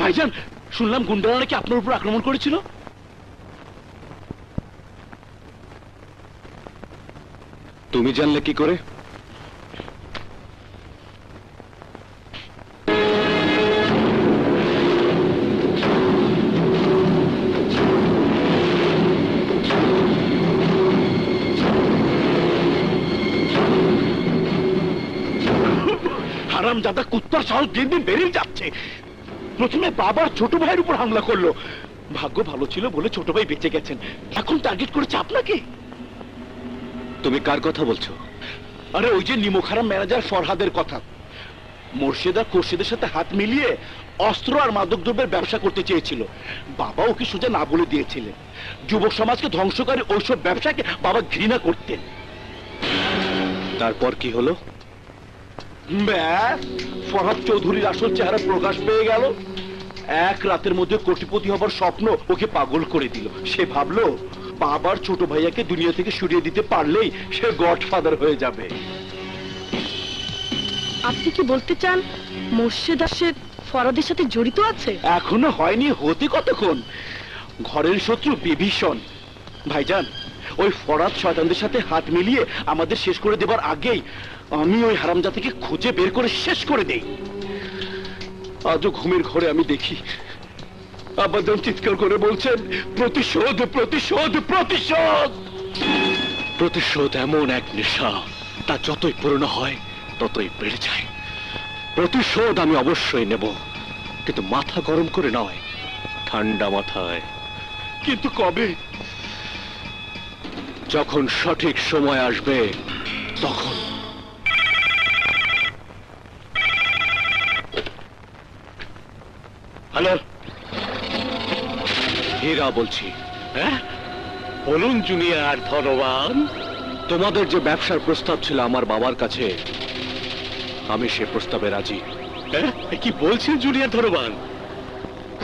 ভাইজান শুনলাম গুন্ডারা নাকি আপনার উপর আক্রমণ করেছিল? তুমি জানলে কি করে? হারাম দাদা কুত্তার সাহস দিন দিন বেরিয়ে যাচ্ছে। প্রথমে বাবার ছোট ভাইয়ের উপর হামলা করল। ভাগ্য ভালো ছিল বলে ছোট ভাই বেঁচে গেছেন। এখন টার্গেট করেছে আপনাকে? তুমি কার কথা বলছো? আরে ওই যে নিমোখারাম ম্যানেজার ফরহাদের কথা। মোর্শেদা কোর্শেদের সাথে হাত মিলিয়ে অস্ত্র আর মাদক দ্রব্যের ব্যবসা করতে চেয়েছিল। বাবা ওকে সোজা না বলে দিয়েছিলেন। যুবক সমাজকে ধ্বংসকারী ওইসব ব্যবসাকে বাবা ঘৃণা করতেন। তারপর কি হলো? ব্যাস ফরহাদ চৌধুরীর আসল চেহারা প্রকাশ পেয়ে গেল। এক রাতের মধ্যে কোটিপতি হবার স্বপ্ন ওকে পাগল করে দিল। সে ভাবলো বাবার ছোট ভাইয়াকে দুনিয়া থেকে সরিয়ে দিতে পারলেই সে গডফাদার হয়ে যাবে। আপনি কি বলতে চান মোর্শেদ আশেদ ফরাদের সাথে জড়িত আছে? এখনও হয়নি হতে কতক্ষণ? ঘরের শত্রু বিভীষণ। ভাইজান ওই ফরাদ শয়তানদের সাথে হাত মিলিয়ে আমাদের শেষ করে দেবার আগেই আমি ওই হারামজাতিকে খুঁজে বের করে শেষ করে দেই। আজও ঘুমের ঘরে আমি দেখি। আবাদন চিৎকার করে বলছেন, প্রতিশোধ প্রতিশোধ প্রতিশোধ! প্রতিশোধ এমন এক নেশা, তা যতই পুরনো হয়, ততই বেড়ে যায়। প্রতিশোধ আমি অবশ্যই নেব, কিন্তু মাথা গরম করে নয়, ঠান্ডা মাথায়। কিন্তু কবে? যখন সঠিক সময় আসবে, তখন। হ্যালো। হীরা বলছি হ্যাঁ? বলুন জুনিয়র ধনবান তোমাদের যে ব্যবসার প্রস্তাব ছিল আমার বাবার কাছে আমি সে প্রস্তাবে রাজি। হ্যাঁ? কি বলছেন জুনিয়র ধনবান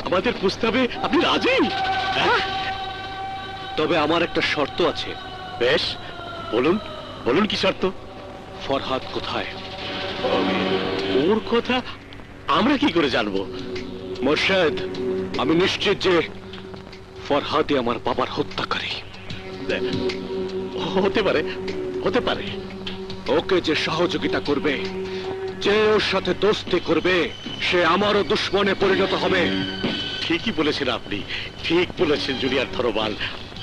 আমাদের প্রস্তাবে আপনি রাজি? হ্যাঁ? তবে আমার একটা শর্ত আছে। বেশ বলুন বলুন কি শর্ত? ফরহাদ কোথায়? ওর কথা আমরা কি করে জানব? মোর্শেদ আমি নিশ্চিত যে ফরহাদই আমার বাবার হত্যাকারী। হতে পারে হতে পারে। ওকে যে সহযোগিতা করবে যে ওর সাথে দোস্তি করবে সে আমারও দুশ্মনে পরিণত হবে। ঠিকই বলেছেন আপনি ঠিক বলেছেন জুনিয়র ধরবাল।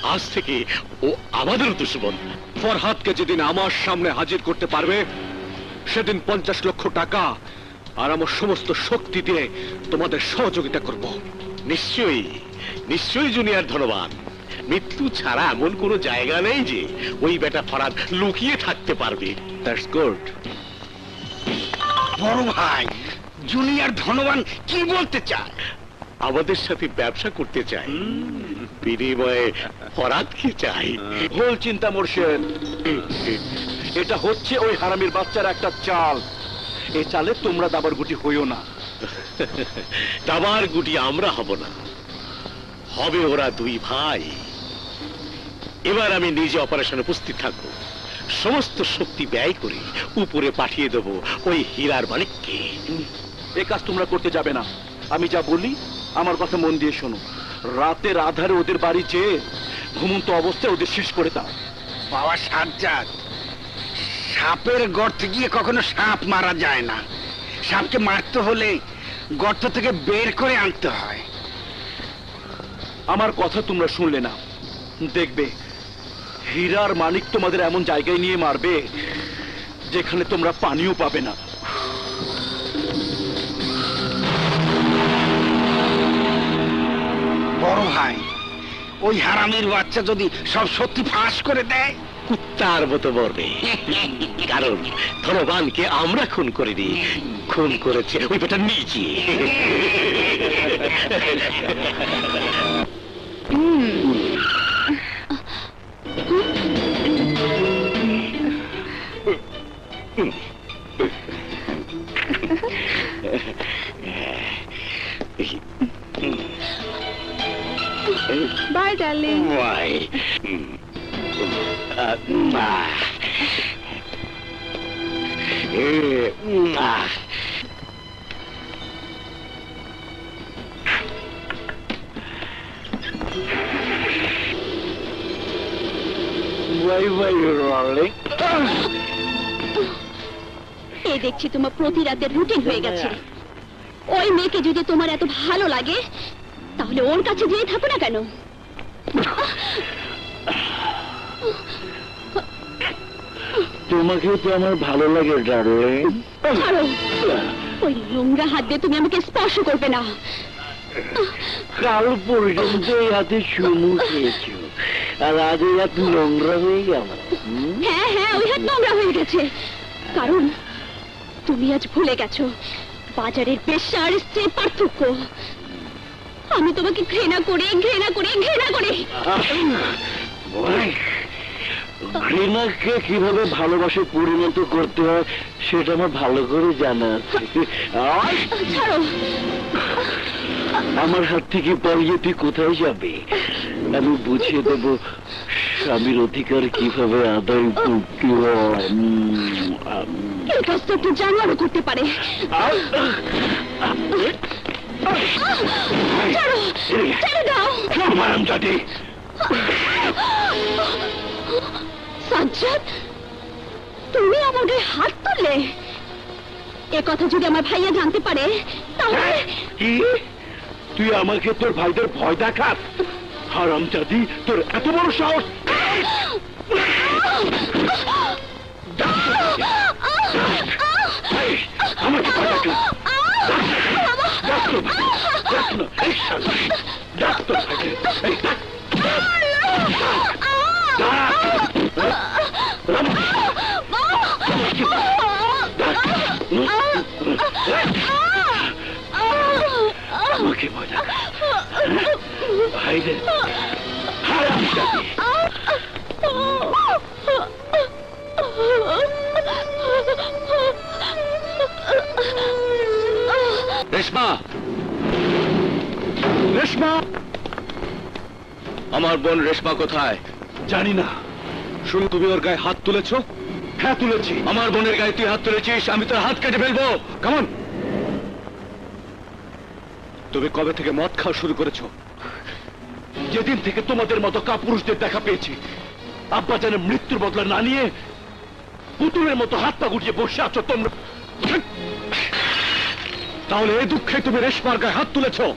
আজ থেকে ও আমাদেরও দুশ্মন। ফরহাদকে যেদিন আমার সামনে হাজির করতে পারবে সেদিন পঞ্চাশ লক্ষ টাকা আর আমার সমস্ত শক্তি দিয়ে তোমাদের সহযোগিতা করব। নিশ্চয়ই নিশ্চয়ই জুনিয়র ধনবান। মৃত্যু ছাড়া এমন কোনো জায়গা নেই যে ওই বেটা ফরাদ লুকিয়ে থাকতে পারবে। দ্যাটস গুড বড় ভাই জুনিয়র ধনবান কি বলতে চায়? আমাদের সাথে ব্যবসা করতে চাই বিনিময়ে ফরাদকে চাই ভুল চিন্তা মোর্শেদ। এটা হচ্ছে ওই হারামির বাচ্চার একটা চাল। এ চালে তোমরা দাবার গুটি হইও না। দাবার গুটি আমরা হব না। হবে ওরা দুই ভাই। এবার আমি নিজে অপারেশনে উপস্থিত থাকব। সমস্ত শক্তি ব্যয় করে উপরে পাঠিয়ে দেব ওই হীরার মালিককে। এ কাজ তোমরা করতে যাবে না। আমি যা বলি আমার কথা মন দিয়ে শোনো। রাতের আধারে ওদের বাড়ি যেয়ে ঘুমন্ত অবস্থায় ওদের শেষ করে দাও। বাবা সাজ্জাদ সাপের গর্তে গিয়ে কখনো সাপ মারা যায় না। সাপকে মারতে হলে গর্ত থেকে বের করে আনতে হয়। আমার কথা তোমরা শুনলে না। দেখবে হীরার মালিক তোমাদের এমন জায়গায় নিয়ে মারবে যেখানে তোমরা পানিও পাবে না। বড় ভাই ওই হারামির বাচ্চা যদি সব সত্যি ফাঁস করে দেয় কুত্তার মতো মরবে। কারণ ধনবানকে আমরা খুন করিনি খুন করেছে ওই বেটা নিজে। এই দেখছি তোমার প্রতি রাতের রুটিন হয়ে গেছে। ওই মেয়েকে যদি তোমার এত ভালো লাগে, তাহলে ওর কাছে যেয়ে থাকো না কেন? তোমাকেও তো আমার ভালো লাগে ডার্লিং। ওই নোংরা হাত দিয়ে তুমি আমাকে স্পর্শ করবে না। কাল পর্যন্ত এই হাতে চুমু খেয়েছো। আর আজ এই হাত নোংরা হয়ে গেল হ্যাঁ হ্যাঁ ওই হাত নোংরা হয়ে গেছে। কারণ তুমি আজ ভুলে গেছো বাজারের পেশা আর স্ত্রীর পার্থক্য। আমি তোমাকে ঘৃণা করে ঘৃণা করে ঘৃণা করে। ঘৃণাকে কীভাবে ভালোবাসে পরিণত করতে হয় সেটা আমার ভালো করে জানা আছে। আমার হাত থেকে পালিয়ে তুই কোথায় যাবে? আমি বুঝিয়ে দেব স্বামীর অধিকার কীভাবে আদায় করতে হয়। এই কাজটা একটু জানোয়ারও করতে পারে। ছেড়ে। দাও। হারামজাদি সাজ্জাদ তুমি আমার গায়ে হাত তুললে? এ কথা যদি আমার ভাইয়া জানতে পারে তাহলে কি? তুই আমাকে তোর ভাইদের ভয় দেখাস? হারামজাদি তোর এত বড় সাহস আমাকে ভয় দেখাস। ডাক তোর ভাই, ডাক আমাকে ভয় দেখাস ভাইদের হারামজাদি রেশমা! রেশমা! আমার বোন রেশমা কোথায়? জানি না। শুনে, তুমি ওর গায়ে হাত তুলেছো? হ্যাঁ তুলেছি। আমার বোনের গায়ে তুই হাত তুলেছিস, আমি তোর হাত কেটে ফেলব। কেমন তুমি কবে থেকে মদ খাওয়া শুরু করেছ? যেদিন থেকে তোমাদের মতো কাপুরুষদের দেখা পেয়েছি আব্বা যেন মৃত্যুর বদলা না নিয়ে পুতুলের মতো হাত পা গুটিয়ে বসে আছো তোমরা। তাহলে এই দুঃখে তুমি রেশমার গায়ে হাত তুলেছো।